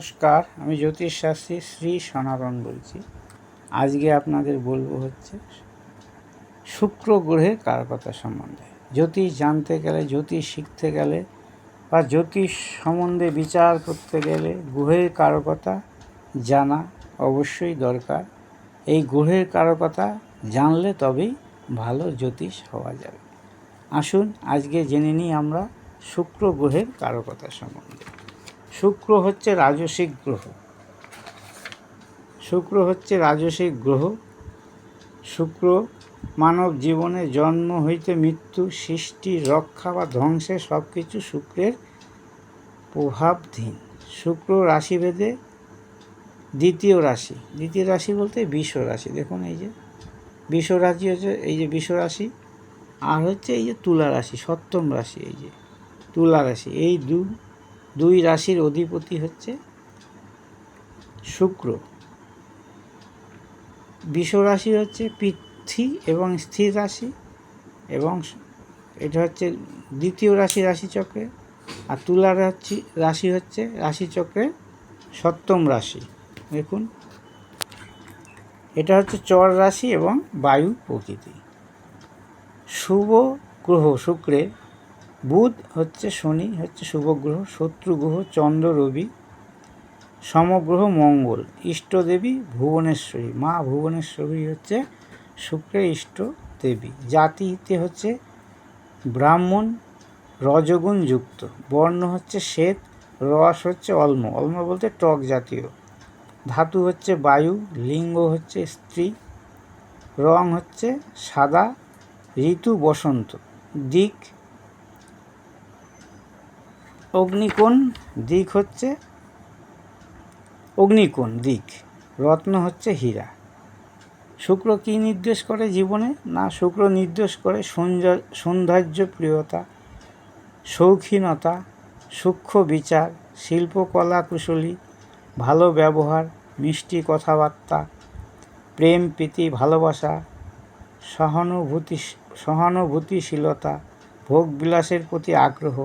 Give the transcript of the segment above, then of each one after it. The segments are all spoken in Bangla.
নমস্কার, আমি জ্যোতিষ শাস্ত্রী শ্রী সনাতন বলছি। আজকে আপনাদের বলব হচ্ছে, শুক্র গ্রহের কারকতা সম্বন্ধে? জ্যোতিষ জানতে গেলে, জ্যোতিষ শিখতে গেলে বা জ্যোতিষ সম্বন্ধে বিচার করতে গেলে গ্রহের কারকতা জানা অবশ্যই দরকার। এই গ্রহের কারকতা জানলে তবেই ভালো জ্যোতিষ হওয়া যাবে। আসুন, আজকে জেনে নিই আমরা শুক্র গ্রহের কারকতা সম্বন্ধে। শুক্র হচ্ছে রাজসিক গ্রহ। শুক্র হচ্ছে রাজসিক গ্রহ। শুক্র মানব জীবনে জন্ম হইতে মৃত্যু, সৃষ্টি, রক্ষা বা ধ্বংসে সব কিছু শুক্রের প্রভাবধীন। শুক্র রাশিভেদে দ্বিতীয় রাশি। দ্বিতীয় রাশি বলতে বিষ রাশি। দেখুন এই যে, বিষ রাশি হচ্ছে, এই যে বিশ্ব রাশি, আর হচ্ছে এই যে তুলা রাশি, সপ্তম রাশি এই যে, তুলা রাশি। এই দু দুই রাশির অধিপতি হচ্ছে শুক্র। বিষ রাশি হচ্ছে পৃথ্বী এবং স্থির রাশি এবং এটা হচ্ছে দ্বিতীয় রাশি রাশিচক্রে আর তুলা রাশি রাশি হচ্ছে রাশিচক্রের সপ্তম রাশি। দেখুন, এটা হচ্ছে চর রাশি এবং বায়ু প্রকৃতি। শুভ, গ্রহ শুক্রের বুধ হচ্ছে শনি, হচ্ছে শুভ গ্রহ শত্রু গ্রহ চন্দ্র, রবি, সমগ্রহ মঙ্গল ইষ্টদেবী ভুবনেশ্বরী। মা ভুবনেশ্বরী হচ্ছে শুক্রের ইষ্ট দেবী। জাতিতে হচ্ছে ব্রাহ্মণ, রজগুণ যুক্ত। বর্ণ হচ্ছে শ্বেত, রস হচ্ছে অলম। অলম বলতে টক জাতীয়। ধাতু হচ্ছে বায়ু, লিঙ্গ হচ্ছে স্ত্রী, রং হচ্ছে সাদা, ঋতু বসন্ত। দিক অগ্নিকোণ দিক হচ্ছে অগ্নিকোণ দিক, রত্ন হচ্ছে হীরা। শুক্র কী নির্দেশ করে জীবনে? না, শুক্র নির্দেশ করে সৌন্দর্য প্রিয়তা শৌখিনতা, সূক্ষ্ম বিচার শিল্পকলা কুশলী, ভালো ব্যবহার, মিষ্টি কথাবার্তা, প্রেম, প্রীতি, ভালোবাসা, সহানুভূতি, সহানুভূতিশীলতা, ভোগবিলাসের প্রতি আগ্রহ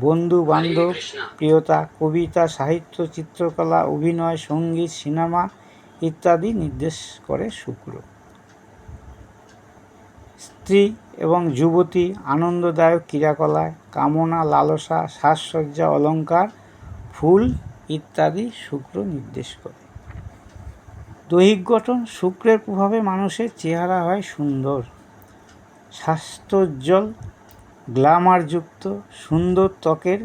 বন্ধু বান্ধব প্রিয়তা কবিতা সাহিত্য চিত্রকলা অভিনয় সংগীত সিনেমা ইত্যাদি নির্দেশ করে শুক্র। স্ত্রী এবং যুবতী আনন্দদায়ক ক্রিয়াকলায় কামনা লালসা সাজসজ্জা অলঙ্কার ফুল ইত্যাদি শুক্র নির্দেশ করে। দৈহিক গঠন শুক্রের প্রভাবে মানুষের চেহারা হয় সুন্দর স্বাস্থ্যোজ্জ্বল গ্ল্যামারযুক্ত সুন্দর ত্বকের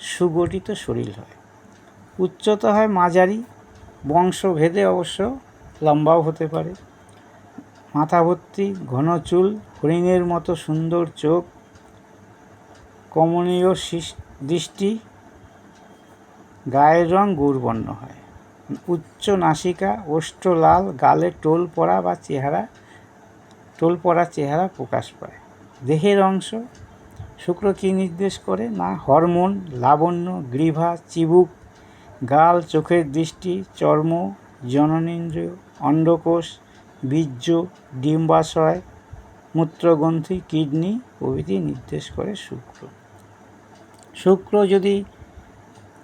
সুগঠিত শরীর হয়। উচ্চতা হয় মাঝারি, বংশভেদে অবশ্য লম্বাও হতে পারে। মাথা ভর্তি ঘন চুল, হরিণের মতো সুন্দর চোখ, কমনীয় দৃষ্টি, গায়ের রং গুড়বর্ণ হয়। উচ্চ নাসিকা, ওষ্ঠ লাল, গালে টোল পড়া বা চেহারা টোল পড়া চেহারা প্রকাশ পায়। দেহের অংশ শুক্র কী নির্দেশ করে? না, হরমোন, লাবণ্য, গ্রীভা, চিবুক, গাল, চোখের দৃষ্টি, চর্ম, জননেন্দ্রিয়, অন্ডকোষ, বীর্য, ডিম্বাশয়, মূত্রগ্রন্থি, কিডনি প্রভৃতি নির্দেশ করে শুক্র। শুক্র যদি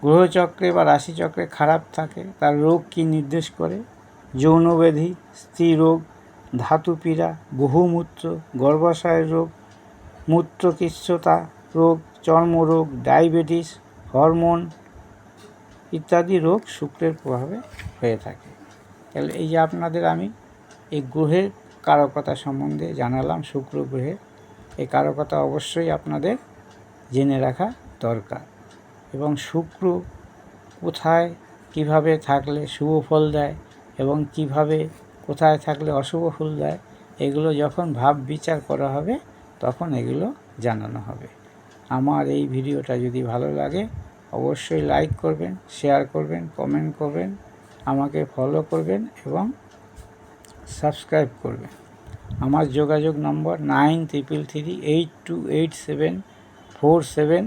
গ্রহচক্রে বা রাশিচক্রে খারাপ থাকে, তার রোগ কি নির্দেশ করে? যৌনব্যাধি স্ত্রী রোগ ধাতুপীড়া, বহুমূত্র, গর্ভাশয়ের রোগ মূত্রকিচ্ছতা রোগ, চর্মরোগ, ডায়াবেটিস, হরমোন ইত্যাদি রোগ শুক্রের প্রভাবে হয়ে থাকে। তাহলে এই যে আপনাদের আমি এই গ্রহের কারকতা সম্বন্ধে জানালাম, শুক্র গ্রহের, এই কারকতা অবশ্যই আপনাদের জেনে রাখা দরকার। এবং শুক্র কোথায়, কীভাবে থাকলে শুভ ফল দেয় এবং কীভাবে কোথায় থাকলে অশুভ ফল দেয়, এগুলো যখন ভাব বিচার করা হবে তখন এগুলো জানানো হবে। আমার এই ভিডিওটা যদি ভালো লাগে, অবশ্যই লাইক করবেন শেয়ার করবেন কমেন্ট করবেন, আমাকে ফলো করবেন এবং সাবস্ক্রাইব করবেন। আমার যোগাযোগ নম্বর nine triple three eight two eight seven four seven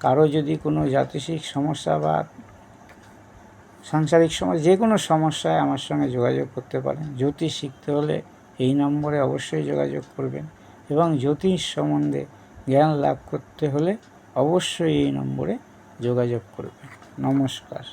কারও যদি কোনো জাতিসিক সমস্যা বা সাংসারিক সমস্যা, যে কোনো সমস্যায় আমার সঙ্গে যোগাযোগ করতে পারেন। জ্যোতিষ শিখতে হলে এই নম্বরে অবশ্যই যোগাযোগ করবেন। এবং জ্যোতিষ সম্বন্ধে জ্ঞান লাভ করতে হলে অবশ্যই এই নম্বরে যোগাযোগ করবেন। নমস্কার।